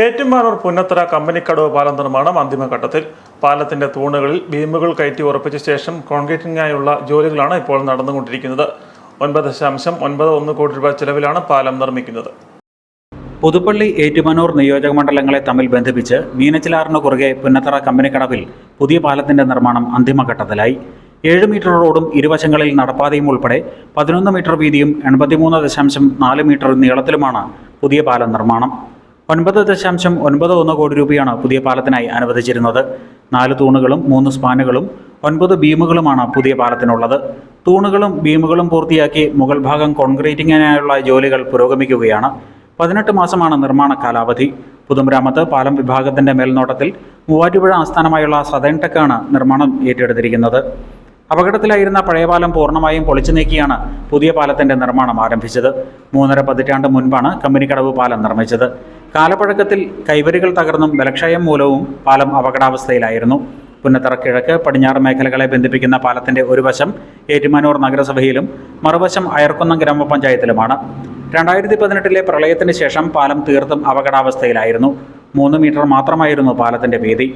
ഏറ്റുമാനൂർ പുന്നത്തറ കമ്പനിക്കടവ് പാലം നിർമ്മാണം അന്തിമഘട്ടത്തിൽ പാലത്തിന്റെ തൂണുകളിൽ ബീമുകൾ കയറ്റി ഉറപ്പിച്ച ശേഷം കോൺക്രീറ്റിംഗായുള്ള ജോലികളാണ് ഇപ്പോൾ നടന്നുകൊണ്ടിരിക്കുന്നത്. ഒൻപത് ദശാംശം ഒൻപത് ഒന്ന് കോടി രൂപ ചെലവിലാണ് പാലം നിർമ്മിക്കുന്നത്. പുതുപ്പള്ളി ഏറ്റുമാനൂർ നിയോജക മണ്ഡലങ്ങളെ തമ്മിൽ ബന്ധിപ്പിച്ച് മീനച്ചിലാറിന് കുറുകെ പുന്നത്തറ കമ്പനിക്കടവിൽ പുതിയ പാലത്തിന്റെ നിർമ്മാണം അന്തിമഘട്ടത്തിലായി ഏഴ് മീറ്റർ റോഡും ഇരുവശങ്ങളിൽ നടപ്പാതയും ഉൾപ്പെടെ പതിനൊന്ന് മീറ്റർ വീതിയും എൺപത്തിമൂന്ന് ദശാംശം നാല് മീറ്റർ നീളത്തിലുമാണ് പുതിയ പാലം നിർമ്മാണം. ഒൻപത് ദശാംശം ഒൻപത് ഒന്ന് കോടി രൂപയാണ് പുതിയ പാലത്തിനായി അനുവദിച്ചിരുന്നത്. നാല് തൂണുകളും മൂന്ന് സ്പാനുകളും ഒൻപത് ബീമുകളുമാണ് പുതിയ പാലത്തിനുള്ളത്. തൂണുകളും ബീമുകളും പൂർത്തിയാക്കി മുകൾ ഭാഗം കോൺക്രീറ്റിങ്ങിനായുള്ള ജോലികൾ പുരോഗമിക്കുകയാണ്. പതിനെട്ട് മാസമാണ് നിർമ്മാണ കാലാവധി. പുതുമരാമത്ത് പാലം വിഭാഗത്തിന്റെ മേൽനോട്ടത്തിൽ മൂവാറ്റുപുഴ ആസ്ഥാനമായുള്ള സദേൺ ടെക്കാണ് നിർമ്മാണം ഏറ്റെടുത്തിരിക്കുന്നത്. അപകടത്തിലായിരുന്ന പഴയ പാലം പൂർണമായും പൊളിച്ചു നീക്കിയാണ് പുതിയ പാലത്തിന്റെ നിർമ്മാണം ആരംഭിച്ചത്. മൂന്നര പതിറ്റാണ്ട് മുൻപാണ് കമ്പനിക്കടവ് പാലം നിർമ്മിച്ചത്. കാലപ്പഴക്കത്തിൽ കൈവരികൾ തകർന്നും ബലക്ഷയം മൂലവും പാലം അപകടാവസ്ഥയിലായിരുന്നു. പുന്നത്തറ കിഴക്ക് പടിഞ്ഞാറ് മേഖലകളെ ബന്ധിപ്പിക്കുന്ന പാലത്തിന്റെ ഒരു വശം ഏറ്റുമാനൂർ നഗരസഭയിലും മറുവശം അയർക്കുന്നം ഗ്രാമപഞ്ചായത്തിലുമാണ്. രണ്ടായിരത്തി പതിനെട്ടിലെ പ്രളയത്തിന് ശേഷം പാലം തീർത്തും അപകടാവസ്ഥയിലായിരുന്നു. മൂന്ന് മീറ്റർ മാത്രമായിരുന്നു പാലത്തിന്റെ വീതി.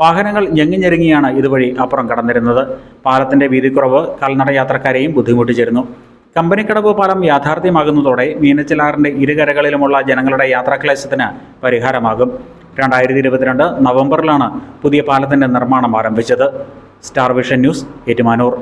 വാഹനങ്ങൾ ഞെങ്ങിഞ്ഞെരുങ്ങിയാണ് ഇതുവഴി അപ്പുറം കടന്നിരുന്നത്. പാലത്തിന്റെ വീതിക്കുറവ് കാൽനട യാത്രക്കാരെയും ബുദ്ധിമുട്ടിച്ചിരുന്നു. കമ്പനിക്കടവ് പാലം യാഥാർത്ഥ്യമാകുന്നതോടെ മീനച്ചിലാറിന്റെ ഇരുകരകളിലുമുള്ള ജനങ്ങളുടെ യാത്രാക്ലേശത്തിന് പരിഹാരമാകും. രണ്ടായിരത്തി ഇരുപത്തിരണ്ട് നവംബറിലാണ് പുതിയ പാലത്തിന്റെ നിർമ്മാണം ആരംഭിച്ചത്. Star vision news Ettumanoor.